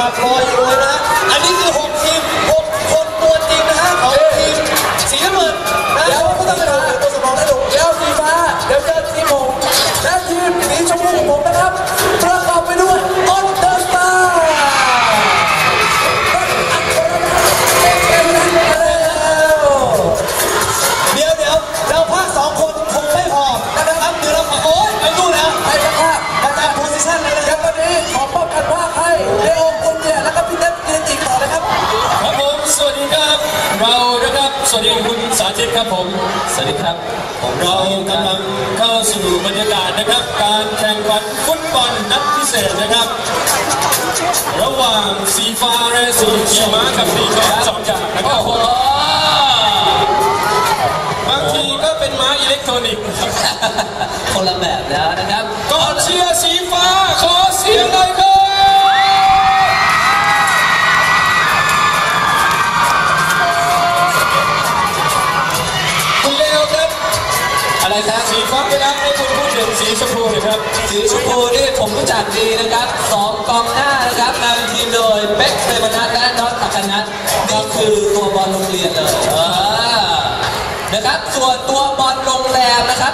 คลับรออยู่เลยนะฮะอันนี้คือหกทีมหกคนตัวจริงนะฮะของทีมสีน้ำเงินนะเดี๋ยวก็ต้องไปดูตัวสำรองให้ดูเดี๋ยวสีฟ้า เดี๋ยวเจอทีมผมและทีมสีชมพูของผมนะครับ วัสดีครับ เรานะครับสวัสดีคุณสาธิตครับผมสวัสดีครับเรากำลังเข้าสู่บรรยากาศนะครับ การแข่งขันฟุตบอลนัดพิเศษนะครับ ระหว่างสีฟ้าและสีเขียวม้ากับสีฟ้าสองจากนะครับบางทีก็เป็นม้าอิเล็กทรอนิกส์ครับคนละแบบแล้วนะครับกองเชียร์สีฟ้าขอ อะไรครับสีฟ้าไปแล้วให้คุณพูดถึงสีชมพูหน่อยครับ สีชมพูนี่ผมรู้จักดีนะครับสองกองหน้านะครับนำทีมโดยเป็กเซมนัทและน็อตอัครนัทนี่คือตัวบอลโรงเรียนเลยนะครับ ส่วนตัวบอลโรงแรมนะครับ